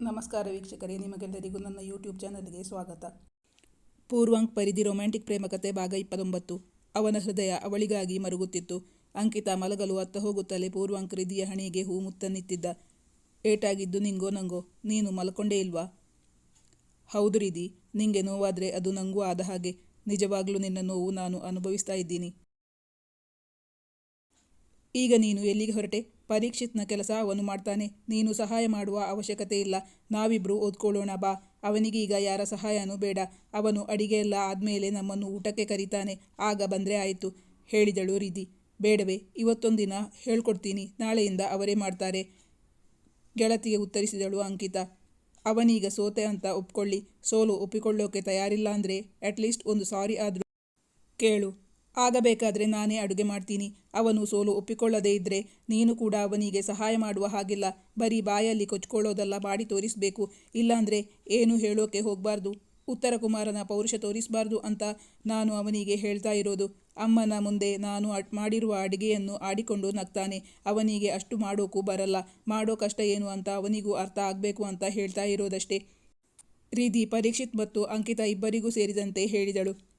ನಮಸ್ಕಾರ ವೀಕ್ಷಕರೇ, ನಿಮಗೆಲ್ಲರಿಗೂ ನನ್ನ ಯೂಟ್ಯೂಬ್ ಚಾನಲ್ಗೆ ಸ್ವಾಗತ. ಪೂರ್ವಾಂಕ್ ಪರಿಧಿ ರೊಮ್ಯಾಂಟಿಕ್ ಪ್ರೇಮಕತೆ ಭಾಗ ಇಪ್ಪತ್ತೊಂಬತ್ತು. ಅವನ ಹೃದಯ ಅವಳಿಗಾಗಿ ಮರುಗುತ್ತಿತ್ತು. ಅಂಕಿತ ಮಲಗಲು ಅತ್ತ ಹೋಗುತ್ತಲೇ ಪೂರ್ವಾಂಕ್ ರಿದಿಯ ಹಣೆಗೆ ಹೂ ಮುತ್ತನ್ನಿತ್ತಿದ್ದ. ಏಟಾಗಿದ್ದು, ನಿಂಗೋ, ನಂಗೋ, ನೀನು ಮಲ್ಕೊಂಡೇ ಇಲ್ವಾ? ಹೌದು ರೀದಿ ನಿಂಗೆ ನೋವಾದರೆ ಅದು ನಂಗೂ ಆದ ಹಾಗೆ. ನಿಜವಾಗ್ಲೂ ನಿನ್ನ ನೋವು ನಾನು ಅನುಭವಿಸ್ತಾ ಇದ್ದೀನಿ. ಈಗ ನೀನು ಎಲ್ಲಿಗೆ ಹೊರಟೆ? ಪರೀಕ್ಷಿತ್ನ ಕೆಲಸ ಅವನು ಮಾಡ್ತಾನೆ. ನೀನು ಸಹಾಯ ಮಾಡುವ ಅವಶ್ಯಕತೆ ಇಲ್ಲ. ನಾವಿಬ್ರು ಓದ್ಕೊಳ್ಳೋಣ ಬಾ. ಅವನಿಗೀಗ ಯಾರ ಸಹಾಯನೂ ಬೇಡ. ಅವನು ಅಡಿಗೆ ಆದಮೇಲೆ ನಮ್ಮನ್ನು ಊಟಕ್ಕೆ ಕರೀತಾನೆ. ಆಗ ಬಂದರೆ ಆಯಿತು. ಹೇಳಿದಳು ರಿದಿ ಬೇಡವೇ, ಇವತ್ತೊಂದಿನ ಹೇಳ್ಕೊಡ್ತೀನಿ. ನಾಳೆಯಿಂದ ಅವರೇ ಮಾಡ್ತಾರೆ. ಗೆಳತಿಗೆ ಉತ್ತರಿಸಿದಳು ಅಂಕಿತ. ಅವನೀಗ ಸೋತೆ ಅಂತ ಒಪ್ಕೊಳ್ಳಿ. ಸೋಲು ಒಪ್ಪಿಕೊಳ್ಳೋಕೆ ತಯಾರಿಲ್ಲ ಅಂದರೆ ಅಟ್ಲೀಸ್ಟ್ ಒಂದು ಸಾರಿ ಆದರೂ ಕೇಳು. ಆಗಬೇಕಾದ್ರೆ ನಾನೇ ಅಡುಗೆ ಮಾಡ್ತೀನಿ. ಅವನು ಸೋಲು ಒಪ್ಪಿಕೊಳ್ಳದೇ ಇದ್ದರೆ ನೀನು ಕೂಡ ಅವನಿಗೆ ಸಹಾಯ ಮಾಡುವ ಹಾಗಿಲ್ಲ. ಬರೀ ಬಾಯಲ್ಲಿ ಕೊಚ್ಕೊಳ್ಳೋದಲ್ಲ ಮಾಡಿ ತೋರಿಸಬೇಕು. ಇಲ್ಲಾಂದರೆ ಏನು ಹೇಳೋಕೆ ಹೋಗಬಾರ್ದು? ಉತ್ತರ ಕುಮಾರನ ಪೌರುಷ ತೋರಿಸಬಾರ್ದು ಅಂತ ನಾನು ಅವನಿಗೆ ಹೇಳ್ತಾ ಇರೋದು. ಅಮ್ಮನ ಮುಂದೆ ನಾನು ಮಾಡಿರುವ ಅಡಿಗೆಯನ್ನು ಆಡಿಕೊಂಡು ನಗ್ತಾನೆ. ಅವನಿಗೆ ಅಷ್ಟು ಮಾಡೋಕ್ಕೂ ಬರಲ್ಲ. ಮಾಡೋ ಕಷ್ಟ ಏನು ಅಂತ ಅವನಿಗೂ ಅರ್ಥ ಆಗಬೇಕು ಅಂತ ಹೇಳ್ತಾ ಇರೋದಷ್ಟೇ. ರೀತಿ ಪರೀಕ್ಷಿತ್ ಮತ್ತು ಅಂಕಿತ ಇಬ್ಬರಿಗೂ ಸೇರಿದಂತೆ ಹೇಳಿದಳು.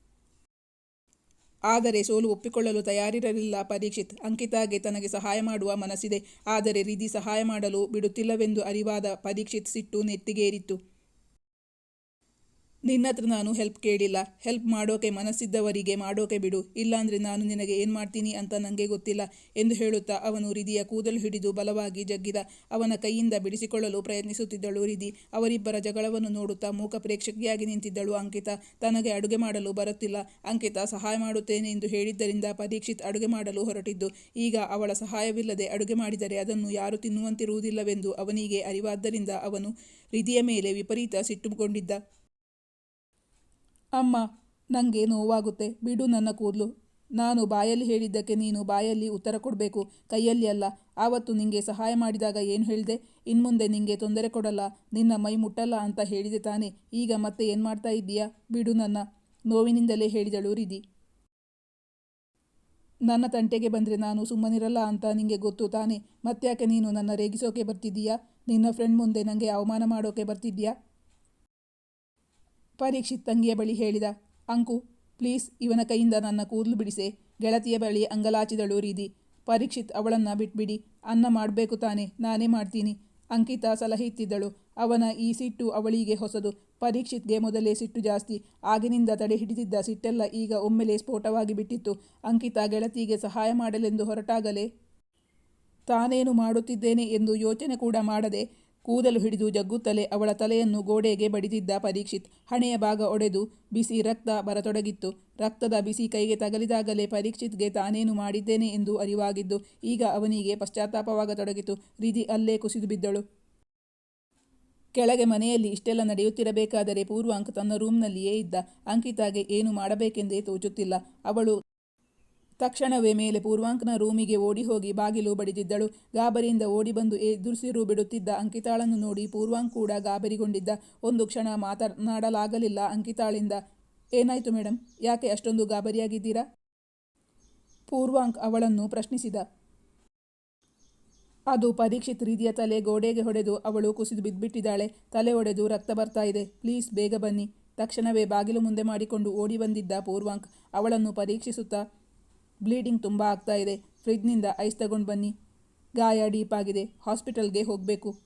ಆದರೆ ಸೋಲು ಒಪ್ಪಿಕೊಳ್ಳಲು ತಯಾರಿರಲಿಲ್ಲ. ಪರೀಕ್ಷಿತ್ ಅಂಕಿತಾಗೆ ತನಗೆ ಸಹಾಯ ಮಾಡುವ ಮನಸ್ಸಿದೆ. ಆದರೆ ರಿಧಿ ಸಹಾಯ ಮಾಡಲು ಬಿಡುತ್ತಿಲ್ಲವೆಂದು ಅರಿವಾದ ಪರೀಕ್ಷಿತ್ ಸಿಟ್ಟು ನೆತ್ತಿಗೇರಿತ್ತು. ನಿನ್ನತ್ರ ನಾನು ಹೆಲ್ಪ್ ಕೇಳಿಲ್ಲ. ಹೆಲ್ಪ್ ಮಾಡೋಕೆ ಮನಸ್ಸಿದ್ದವರಿಗೆ ಮಾಡೋಕೆ ಬಿಡು. ಇಲ್ಲಾಂದರೆ ನಾನು ನಿನಗೆ ಏನು ಮಾಡ್ತೀನಿ ಅಂತ ನನಗೆ ಗೊತ್ತಿಲ್ಲ ಎಂದು ಹೇಳುತ್ತಾ ಅವನು ರಿದಿಯ ಕೂದಲು ಹಿಡಿದು ಬಲವಾಗಿ ಜಗ್ಗಿದ. ಅವನ ಕೈಯಿಂದ ಬಿಡಿಸಿಕೊಳ್ಳಲು ಪ್ರಯತ್ನಿಸುತ್ತಿದ್ದಳು ರಿದಿ ಅವರಿಬ್ಬರ ಜಗಳವನ್ನು ನೋಡುತ್ತಾ ಮೂಕ ಪ್ರೇಕ್ಷಕಿಯಾಗಿ ನಿಂತಿದ್ದಳು ಅಂಕಿತ. ತನಗೆ ಅಡುಗೆ ಮಾಡಲು ಬರುತ್ತಿಲ್ಲ. ಅಂಕಿತ, ಸಹಾಯ ಮಾಡುತ್ತೇನೆ ಎಂದು ಹೇಳಿದ್ದರಿಂದ ಪರೀಕ್ಷಿತ್ ಅಡುಗೆ ಮಾಡಲು ಹೊರಟಿದ್ದು. ಈಗ ಅವಳ ಸಹಾಯವಿಲ್ಲದೆ ಅಡುಗೆ ಮಾಡಿದರೆ ಅದನ್ನು ಯಾರು ತಿನ್ನುವಂತಿರುವುದಿಲ್ಲವೆಂದು ಅವನಿಗೆ ಅರಿವಾದ್ದರಿಂದ ಅವನು ರಿದಿಯ ಮೇಲೆ ವಿಪರೀತ ಸಿಟ್ಟುಕೊಂಡಿದ್ದ ಅಮ್ಮ ನನಗೆ ನೋವಾಗುತ್ತೆ. ಬಿಡು ನನ್ನ ಕೂದಲು. ನಾನು ಬಾಯಲ್ಲಿ ಹೇಳಿದ್ದಕ್ಕೆ ನೀನು ಬಾಯಲ್ಲಿ ಉತ್ತರ ಕೊಡಬೇಕು. ಕೈಯಲ್ಲಿ ಅಲ್ಲ. ಆವತ್ತು ನಿಂಗೆ ಸಹಾಯ ಮಾಡಿದಾಗ ಏನು ಹೇಳಿದೆ? ಇನ್ಮುಂದೆ ನಿಂಗೆ ತೊಂದರೆ ಕೊಡಲ್ಲ. ನಿನ್ನ ಮೈ ಮುಟ್ಟಲ್ಲ ಅಂತ ಹೇಳಿದೆ ತಾನೆ. ಈಗ ಮತ್ತೆ ಏನು ಮಾಡ್ತಾ ಇದ್ದೀಯಾ? ಬಿಡು ನನ್ನ. ನೋವಿನಿಂದಲೇ ಹೇಳಿದಳು ರಿದಿ ನನ್ನ ತಂಟೆಗೆ ಬಂದರೆ ನಾನು ಸುಮ್ಮನಿರಲ್ಲ ಅಂತ ನಿಂಗೆ ಗೊತ್ತು ತಾನೆ. ಮತ್ತ್ಯಾಕೆ ನೀನು ನನ್ನ ರೇಗಿಸೋಕೆ ಬರ್ತಿದ್ದೀಯಾ? ನಿನ್ನ ಫ್ರೆಂಡ್ ಮುಂದೆ ನನಗೆ ಅವಮಾನ ಮಾಡೋಕೆ ಬರ್ತಿದ್ಯಾ ಪರೀಕ್ಷಿತ್ ತಂಗಿಯ ಬಳಿ ಹೇಳಿದ, ಅಂಕು, ಪ್ಲೀಸ್ ಇವನ ಕೈಯಿಂದ ನನ್ನ ಕೂದಲು ಬಿಡಿಸೆ. ಗೆಳತಿಯ ಬಳಿ ಅಂಗಲಾಚಿದಳು ರೀದಿ ಪರೀಕ್ಷಿತ್ ಅವಳನ್ನು ಬಿಟ್ಬಿಡಿ. ಅನ್ನ ಮಾಡಬೇಕು ತಾನೆ. ನಾನೇ ಮಾಡ್ತೀನಿ. ಅಂಕಿತಾ ಸಲಹೆ ಇತ್ತಿದ್ದಳು. ಅವನ ಈ ಸಿಟ್ಟು ಅವಳಿಗೆ ಹೊಸದು. ಪರೀಕ್ಷಿತ್ಗೆ ಮೊದಲೇ ಸಿಟ್ಟು ಜಾಸ್ತಿ. ಆಗಿನಿಂದ ತಡೆ ಹಿಡಿದಿದ್ದ ಸಿಟ್ಟೆಲ್ಲ ಈಗ ಒಮ್ಮೆಲೆ ಸ್ಫೋಟವಾಗಿ ಬಿಟ್ಟಿತ್ತು. ಅಂಕಿತಾ ಗೆಳತಿಗೆ ಸಹಾಯ ಮಾಡಲೆಂದು ಹೊರಟಾಗಲೇ, ತಾನೇನು ಮಾಡುತ್ತಿದ್ದೇನೆ ಎಂದು ಯೋಚನೆ ಕೂಡ ಮಾಡದೆ ಕೂದಲು ಹಿಡಿದು ಜಗ್ಗುತ್ತಲೇ ಅವಳ ತಲೆಯನ್ನು ಗೋಡೆಗೆ ಬಡಿದಿದ್ದ ಪರೀಕ್ಷಿತ್ ಹಣೆಯ ಭಾಗ ಒಡೆದು ಬಿಸಿ ರಕ್ತ ಬರತೊಡಗಿತ್ತು. ರಕ್ತದ ಬಿಸಿ ಕೈಗೆ ತಗಲಿದಾಗಲೇ ಪರೀಕ್ಷಿತ್ಗೆ ತಾನೇನು ಮಾಡಿದ್ದೇನೆ ಎಂದು ಅರಿವಾಗಿದ್ದು, ಈಗ ಅವನಿಗೆ ಪಶ್ಚಾತ್ತಾಪವಾಗತೊಡಗಿತು. ರಿಧಿ ಅಲ್ಲೇ ಕುಸಿದು ಬಿದ್ದಳು. ಕೆಳಗೆ ಮನೆಯಲ್ಲಿ ಇಷ್ಟೆಲ್ಲ ನಡೆಯುತ್ತಿರಬೇಕಾದರೆ ಪೂರ್ವಾಂಕ್ ತನ್ನ ರೂಮ್ನಲ್ಲಿಯೇ ಇದ್ದ. ಅಂಕಿತಾಗೆ ಏನು ಮಾಡಬೇಕೆಂದೇ ತೋಚುತ್ತಿಲ್ಲ. ಅವಳು ತಕ್ಷಣವೇ ಮೇಲೆ ಪೂರ್ವಾಂಕ್ನ ರೂಮಿಗೆ ಓಡಿ ಹೋಗಿ ಬಾಗಿಲು ಬಡಿದಿದ್ದಳು. ಗಾಬರಿಯಿಂದ ಓಡಿ ಬಂದು ಎದುರಿಸಿರು ಬಿಡುತ್ತಿದ್ದ ಅಂಕಿತಾಳನ್ನು ನೋಡಿ ಪೂರ್ವಾಂಕ್ ಕೂಡ ಗಾಬರಿಗೊಂಡಿದ್ದ. ಒಂದು ಕ್ಷಣ ಮಾತನಾಡಲಾಗಲಿಲ್ಲ ಅಂಕಿತಾಳಿಂದ. ಏನಾಯ್ತು ಮೇಡಮ್ ಯಾಕೆ ಅಷ್ಟೊಂದು ಗಾಬರಿಯಾಗಿದ್ದೀರಾ? ಪೂರ್ವಾಂಕ್ ಅವಳನ್ನು ಪ್ರಶ್ನಿಸಿದ. ಅದು ಪರೀಕ್ಷಿತ್ ರೀತಿಯ ತಲೆ ಗೋಡೆಗೆ ಹೊಡೆದು ಅವಳು ಕುಸಿದು ಬಿದ್ದುಬಿಟ್ಟಿದ್ದಾಳೆ ತಲೆ ಒಡೆದು ರಕ್ತ ಬರ್ತಾ ಇದೆ. ಪ್ಲೀಸ್ ಬೇಗ ಬನ್ನಿ. ತಕ್ಷಣವೇ ಬಾಗಿಲು ಮುಂದೆ ಮಾಡಿಕೊಂಡು ಓಡಿ ಬಂದಿದ್ದ ಪೂರ್ವಾಂಕ್ ಅವಳನ್ನು ಪರೀಕ್ಷಿಸುತ್ತಾ ಬ್ಲೀಡಿಂಗ್ ತುಂಬ ಆಗ್ತಾ ಇದೆ. ಫ್ರಿಜ್ನಿಂದ ಐಸ್ ತಗೊಂಡು ಬನ್ನಿ. ಗಾಯ ಡೀಪ್ ಆಗಿದೆ. ಹಾಸ್ಪಿಟಲ್ಗೆ ಹೋಗಬೇಕು.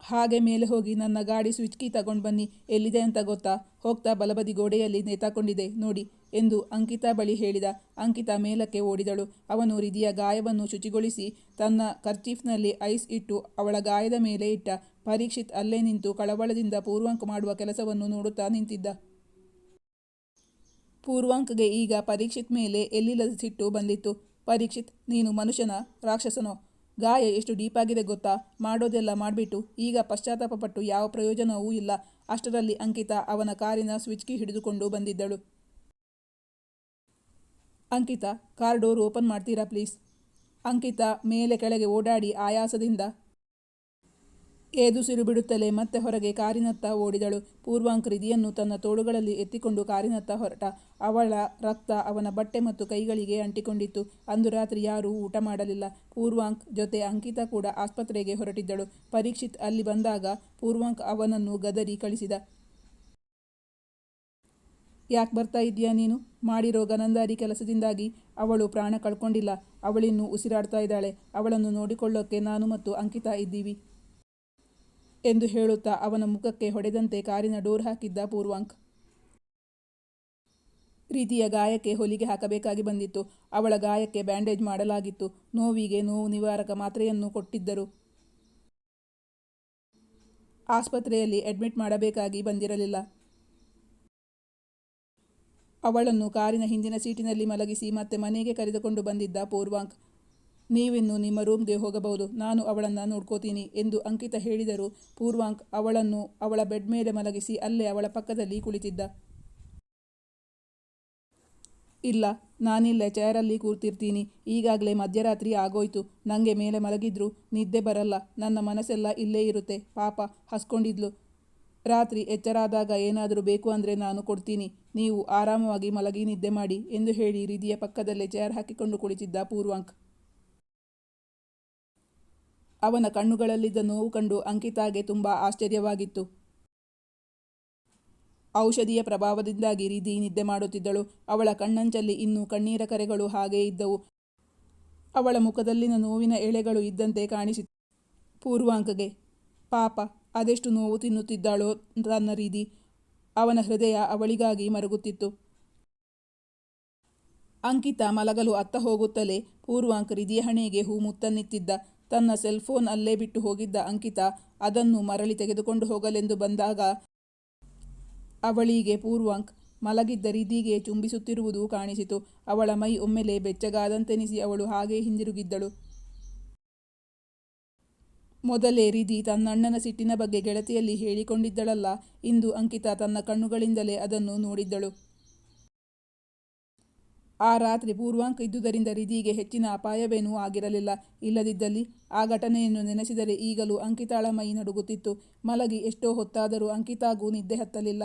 ಹಾಗೆ ಮೇಲೆ ಹೋಗಿ ನನ್ನ ಗಾಡಿ ಸ್ವಿಚ್ ಕೀ ತಗೊಂಡು ಬನ್ನಿ. ಎಲ್ಲಿದೆ ಅಂತ ಗೊತ್ತಾ? ಹೋಗ್ತಾ ಬಲಬದಿ ಗೋಡೆಯಲ್ಲಿ ನೇತಾಕೊಂಡಿದೆ. ನೋಡಿ, ಎಂದು ಅಂಕಿತಾ ಬಳಿ ಹೇಳಿದ. ಅಂಕಿತಾ ಮೇಲಕ್ಕೆ ಓಡಿದಳು. ಅವನು ರಿದಿಯ ಗಾಯವನ್ನು ಶುಚಿಗೊಳಿಸಿ ತನ್ನ ಕರ್ಚೀಫ್ನಲ್ಲಿ ಐಸ್ ಇಟ್ಟು ಅವಳ ಗಾಯದ ಮೇಲೆ ಇಟ್ಟ. ಪರೀಕ್ಷಿತ್ ಅಲ್ಲೇ ನಿಂತು ಕಳವಳದಿಂದ ಪೂರ್ವಾಂಕ ಮಾಡುವ ಕೆಲಸವನ್ನು ನೋಡುತ್ತಾ ನಿಂತಿದ್ದ. ಪೂರ್ವಾಂಕ್ಗೆ ಈಗ ಪರೀಕ್ಷಿತ್ ಮೇಲೆ ಎಲ್ಲಿಲ್ಲದ ಸಿಟ್ಟು ಬಂದಿತ್ತು? ಪರೀಕ್ಷಿತ್, ನೀನು ಮನುಷ್ಯನ ರಾಕ್ಷಸನೋ? ಗಾಯ ಎಷ್ಟು ಡೀಪಾಗಿದೆ ಗೊತ್ತಾ? ಮಾಡೋದೆಲ್ಲ ಮಾಡಿಬಿಟ್ಟು ಈಗ ಪಶ್ಚಾತ್ತಾಪಪಟ್ಟು ಯಾವ ಪ್ರಯೋಜನವೂ ಇಲ್ಲ. ಅಷ್ಟರಲ್ಲಿ ಅಂಕಿತಾ ಅವನ ಕಾರಿನ ಸ್ವಿಚ್ ಕೀ ಹಿಡಿದುಕೊಂಡು ಬಂದಿದ್ದಳು. ಅಂಕಿತಾ, ಕಾರ್ ಡೋರ್ ಓಪನ್ ಮಾಡ್ತೀರಾ ಪ್ಲೀಸ್? ಅಂಕಿತಾ ಮೇಲೆ ಕೆಳಗೆ ಓಡಾಡಿ ಆಯಾಸದಿಂದ ಏದುಸಿರು ಬಿಡುತ್ತಲೇ ಮತ್ತೆ ಹೊರಗೆ ಕಾರಿನತ್ತ ಓಡಿದಳು. ಪೂರ್ವಾಂಕ್ ರಿದಿಯನ್ನು ತನ್ನ ತೋಳುಗಳಲ್ಲಿ ಎತ್ತಿಕೊಂಡು ಕಾರಿನತ್ತ ಹೊರಟ. ಅವಳ ರಕ್ತ ಅವನ ಬಟ್ಟೆ ಮತ್ತು ಕೈಗಳಿಗೆ ಅಂಟಿಕೊಂಡಿತ್ತು. ಅಂದು ರಾತ್ರಿ ಯಾರೂ ಊಟ ಮಾಡಲಿಲ್ಲ. ಪೂರ್ವಾಂಕ್ ಜೊತೆ ಅಂಕಿತಾ ಕೂಡ ಆಸ್ಪತ್ರೆಗೆ ಹೊರಟಿದ್ದಳು. ಪರೀಕ್ಷಿತ್ ಅಲ್ಲಿ ಬಂದಾಗ ಪೂರ್ವಾಂಕ್ ಅವನನ್ನು ಗದರಿ ಕಳಿಸಿದ. ಯಾಕೆ ಬರ್ತಾ ಇದೆಯಾ ನೀನು? ಮಾಡಿರೋ ಗನಂದಾರಿ ಕೆಲಸದಿಂದಾಗಿ ಅವಳು ಪ್ರಾಣ ಕಳ್ಕೊಂಡಿಲ್ಲ. ಅವಳಿನ್ನೂ ಉಸಿರಾಡ್ತಾ ಇದ್ದಾಳೆ. ಅವಳನ್ನು ನೋಡಿಕೊಳ್ಳೋಕೆ ನಾನು ಮತ್ತು ಅಂಕಿತಾ ಇದ್ದೀವಿ. ಎಂದು ಹೇಳುತ್ತಾ ಅವನ ಮುಖಕ್ಕೆ ಹೊಡೆದಂತೆ ಕಾರಿನ ಡೋರ್ ಹಾಕಿದ್ದ ಪೂರ್ವಾಂಕ್. ರೀತಿಯ ಗಾಯಕ್ಕೆ ಹೊಲಿಗೆ ಹಾಕಬೇಕಾಗಿ ಬಂದಿತ್ತು. ಅವಳ ಗಾಯಕ್ಕೆ ಬ್ಯಾಂಡೇಜ್ ಮಾಡಲಾಗಿತ್ತು. ನೋವಿಗೆ ನೋವು ನಿವಾರಕ ಮಾತ್ರೆಯನ್ನು ಕೊಟ್ಟಿದ್ದರು. ಆಸ್ಪತ್ರೆಯಲ್ಲಿ ಅಡ್ಮಿಟ್ ಮಾಡಬೇಕಾಗಿ ಬಂದಿರಲಿಲ್ಲ. ಅವಳನ್ನು ಕಾರಿನ ಹಿಂದಿನ ಸೀಟಿನಲ್ಲಿ ಮಲಗಿಸಿ ಮತ್ತೆ ಮನೆಗೆ ಕರೆದುಕೊಂಡು ಬಂದಿದ್ದ ಪೂರ್ವಾಂಕ್. ನೀವಿನ್ನು ನಿಮ್ಮ ರೂಮ್ಗೆ ಹೋಗಬಹುದು. ನಾನು ಅವಳನ್ನು ನೋಡ್ಕೋತೀನಿ ಎಂದು ಅಂಕಿತ ಹೇಳಿದರು ಪೂರ್ವಾಂಕ್ ಅವಳನ್ನು ಅವಳ ಬೆಡ್ ಮೇಲೆ ಮಲಗಿಸಿ ಅಲ್ಲೇ ಅವಳ ಪಕ್ಕದಲ್ಲಿ ಕುಳಿತಿದ್ದ. ಇಲ್ಲ, ನಾನಿಲ್ಲೇ ಚೇರಲ್ಲಿ ಕೂರ್ತಿರ್ತೀನಿ. ಈಗಾಗಲೇ ಮಧ್ಯರಾತ್ರಿ ಆಗೋಯ್ತು. ನನಗೆ ಮೇಲೆ ಮಲಗಿದ್ರು ನಿದ್ದೆ ಬರಲ್ಲ. ನನ್ನ ಮನಸ್ಸೆಲ್ಲ ಇಲ್ಲೇ ಇರುತ್ತೆ. ಪಾಪ, ಹಸ್ಕೊಂಡಿದ್ಲು. ರಾತ್ರಿ ಎಚ್ಚರಾದಾಗ ಏನಾದರೂ ಬೇಕು ಅಂದರೆ ನಾನು ಕೊಡ್ತೀನಿ. ನೀವು ಆರಾಮವಾಗಿ ಮಲಗಿ ನಿದ್ದೆ ಮಾಡಿ ಎಂದು ಹೇಳಿ ರಿದಿಯ ಪಕ್ಕದಲ್ಲೇ ಚೇರ್ ಹಾಕಿಕೊಂಡು ಕುಳಿತಿದ್ದ ಪೂರ್ವಾಂಕ್. ಅವನ ಕಣ್ಣುಗಳಲ್ಲಿದ್ದ ನೋವು ಕಂಡು ಅಂಕಿತಾಗೆ ತುಂಬ ಆಶ್ಚರ್ಯವಾಗಿತ್ತು. ಔಷಧಿಯ ಪ್ರಭಾವದಿಂದಾಗಿ ರೀದಿ ನಿದ್ದೆ ಮಾಡುತ್ತಿದ್ದಳು. ಅವಳ ಕಣ್ಣಂಚಲ್ಲಿ ಇನ್ನೂ ಕಣ್ಣೀರ ಕರೆಗಳು ಹಾಗೇ ಇದ್ದವು. ಅವಳ ಮುಖದಲ್ಲಿನ ನೋವಿನ ಎಳೆಗಳು ಇದ್ದಂತೆ ಕಾಣಿಸಿತು ಪೂರ್ವಾಂಕಗೆ, ಪಾಪ, ಅದೆಷ್ಟು ನೋವು ತಿನ್ನುತ್ತಿದ್ದಾಳೋ ತನ್ನ ರೀತಿ ಅವನ ಹೃದಯ ಅವಳಿಗಾಗಿ ಮರುಗುತ್ತಿತ್ತು. ಅಂಕಿತ ಮಲಗಲು ಅತ್ತ ಹೋಗುತ್ತಲೇ ಪೂರ್ವಾಂಕ್ ಹಣೆಗೆ ಹೂ ಮುತ್ತನ್ನಿತ್ತಿದ್ದ. ತನ್ನ ಸೆಲ್ ಫೋನ್ ಅಲ್ಲೇ ಬಿಟ್ಟು ಹೋಗಿದ್ದ ಅಂಕಿತ ಅದನ್ನು ಮರಳಿ ತೆಗೆದುಕೊಂಡು ಹೋಗಲೆಂದು ಬಂದಾಗ ಅವಳಿಗೆ ಪೂರ್ವಾಂಕ್ ಮಲಗಿದ್ದ ರೀತಿಗೆ ಚುಂಬಿಸುತ್ತಿರುವುದು ಕಾಣಿಸಿತು. ಅವಳ ಮೈ ಒಮ್ಮೆಲೆ ಬೆಚ್ಚಗಾದಂತೆನಿಸಿ ಅವಳು ಹಾಗೇ ಹಿಂದಿರುಗಿದ್ದಳು. ಮೊದಲೇ ರಿಧಿ ತನ್ನಣ್ಣನ ಸಿಟ್ಟಿನ ಬಗ್ಗೆ ಗೆಳತಿಯಲ್ಲಿ ಹೇಳಿಕೊಂಡಿದ್ದಳಲ್ಲ. ಇಂದು ಅಂಕಿತ ತನ್ನ ಕಣ್ಣುಗಳಿಂದಲೇ ಅದನ್ನು ನೋಡಿದ್ದಳು. ಆ ರಾತ್ರಿ ಪೂರ್ವಾಂಕ ಇದ್ದುದರಿಂದ ರಿದಿಗೆ ಹೆಚ್ಚಿನ ಅಪಾಯವೇನೂ ಆಗಿರಲಿಲ್ಲ. ಇಲ್ಲದಿದ್ದಲ್ಲಿ ಆ ಘಟನೆಯನ್ನು ನೆನೆಸಿದರೆ ಈಗಲೂ ಅಂಕಿತಾಳ ಮೈ ನಡುಗುತ್ತಿತ್ತು. ಮಲಗಿ ಎಷ್ಟೋ ಹೊತ್ತಾದರೂ ಅಂಕಿತಾಗೂ ನಿದ್ದೆ ಹತ್ತಲಿಲ್ಲ.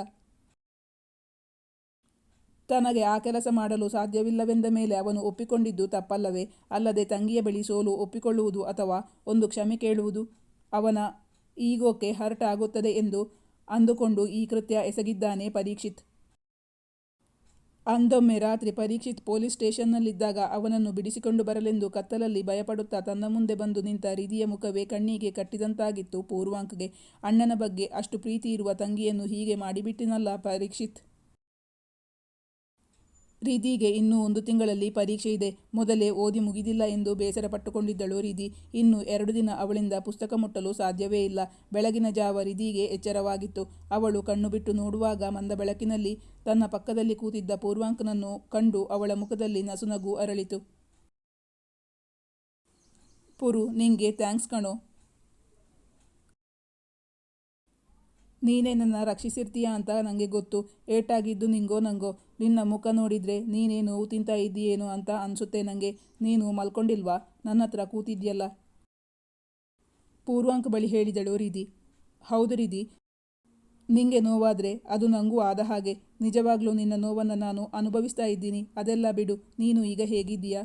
ತನಗೆ ಆ ಕೆಲಸ ಮಾಡಲು ಸಾಧ್ಯವಿಲ್ಲವೆಂದ ಮೇಲೆ ಅವನು ಒಪ್ಪಿಕೊಂಡಿದ್ದು ತಪ್ಪಲ್ಲವೇ? ಅಲ್ಲದೆ ತಂಗಿಯ ಬಳಿ ಸೋಲು ಒಪ್ಪಿಕೊಳ್ಳುವುದು ಅಥವಾ ಒಂದು ಕ್ಷಮೆ ಕೇಳುವುದು? ಅವನ ಈಗೋಕೆ ಹರ್ಟ್ ಆಗುತ್ತದೆ ಎಂದು ಅಂದುಕೊಂಡು ಈ ಕೃತ್ಯ ಎಸಗಿದ್ದಾನೆ ಪರೀಕ್ಷಿತ್. ಅಂದೊಮ್ಮೆ ರಾತ್ರಿ ಪರೀಕ್ಷಿತ್ ಪೊಲೀಸ್ ಸ್ಟೇಷನ್ನಲ್ಲಿದ್ದಾಗ ಅವನನ್ನು ಬಿಡಿಸಿಕೊಂಡು ಬರಲೆಂದು ಕತ್ತಲಲ್ಲಿ ಭಯಪಡುತ್ತಾ ತನ್ನ ಮುಂದೆ ಬಂದು ನಿಂತ ರಿದಿಯ ಮುಖವೇ ಕಣ್ಣಿಗೆ ಕಟ್ಟಿದಂತಾಗಿತ್ತು. ಪೂರ್ವಾಂಕ್ಗೆ ಅಣ್ಣನ ಬಗ್ಗೆ ಅಷ್ಟು ಪ್ರೀತಿ ಇರುವ ತಂಗಿಯನ್ನು ಹೀಗೆ ಮಾಡಿಬಿಟ್ಟಿನಲ್ಲ ಪರೀಕ್ಷಿತ್. ರಿದಿಗೆ ಇನ್ನೂ ಒಂದು ತಿಂಗಳಲ್ಲಿ ಪರೀಕ್ಷೆ ಇದೆ. ಮೊದಲೇ ಓದಿ ಮುಗಿದಿಲ್ಲ ಎಂದು ಬೇಸರ ಪಟ್ಟುಕೊಂಡಿದ್ದಳು ರೀತಿ ಇನ್ನು ಎರಡು ದಿನ ಅವಳಿಂದ ಪುಸ್ತಕ ಮುಟ್ಟಲು ಸಾಧ್ಯವೇ ಇಲ್ಲ. ಬೆಳಗಿನ ಜಾವ ರಿದಿಗೆ ಎಚ್ಚರವಾಗಿತ್ತು. ಅವಳು ಕಣ್ಣು ಬಿಟ್ಟು ನೋಡುವಾಗ ಮಂದ ಬೆಳಕಿನಲ್ಲಿ ತನ್ನ ಪಕ್ಕದಲ್ಲಿ ಕೂತಿದ್ದ ಪೂರ್ವಾಂಕನನ್ನು ಕಂಡು ಅವಳ ಮುಖದಲ್ಲಿ ನಸುನಗು ಅರಳಿತು. ಪುರು, ನಿಂಗೆ ಥ್ಯಾಂಕ್ಸ್ ಕಣೋ. ನೀನೇ ನನ್ನ ರಕ್ಷಿಸಿರ್ತೀಯ ಅಂತ ನನಗೆ ಗೊತ್ತು. ಏಟಾಗಿದ್ದು ನಿಂಗೋ ನಂಗೋ. ನಿನ್ನ ಮುಖ ನೋಡಿದರೆ ನೀನೇ ನೋವು ತಿಂತಾ ಇದ್ದೀಯೇನು ಅಂತ ಅನಿಸುತ್ತೆ ನನಗೆ ನೀನು ಮಲ್ಕೊಂಡಿಲ್ವಾ? ನನ್ನ ಹತ್ರ ಕೂತಿದ್ಯಲ್ಲ? ಪೂರ್ವಾಂಕ್ ಬಳಿ ಹೇಳಿದಳು ರೀದಿ ಹೌದು ರೀದಿ ನಿಂಗೆ ನೋವಾದರೆ ಅದು ನನಗೂ ಆದ ಹಾಗೆ. ನಿಜವಾಗ್ಲೂ ನಿನ್ನ ನೋವನ್ನು ನಾನು ಅನುಭವಿಸ್ತಾ ಇದ್ದೀನಿ. ಅದೆಲ್ಲ ಬಿಡು. ನೀನು ಈಗ ಹೇಗಿದ್ದೀಯಾ?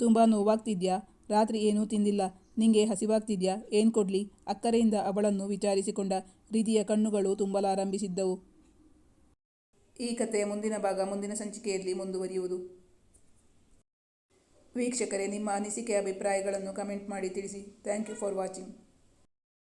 ತುಂಬ ನೋವಾಗ್ತಿದ್ಯಾ? ರಾತ್ರಿ ಏನೂ ತಿಂದಿಲ್ಲ. ನಿಂಗೆ ಹಸಿವಾಗ್ತಿದ್ಯಾ? ಏನು ಕೊಡ್ಲಿ? ಅಕ್ಕರೆಯಿಂದ ಅವಳನ್ನು ವಿಚಾರಿಸಿಕೊಂಡ ರೀತಿಯ ಕಣ್ಣುಗಳು ತುಂಬಲಾರಂಭಿಸಿದ್ದವು. ಈ ಕಥೆಯ ಮುಂದಿನ ಭಾಗ ಮುಂದಿನ ಸಂಚಿಕೆಯಲ್ಲಿ ಮುಂದುವರಿಯುವುದು. ವೀಕ್ಷಕರೇ, ನಿಮ್ಮ ಅನಿಸಿಕೆ, ಅಭಿಪ್ರಾಯಗಳನ್ನು ಕಮೆಂಟ್ ಮಾಡಿ ತಿಳಿಸಿ. Thank you for watching.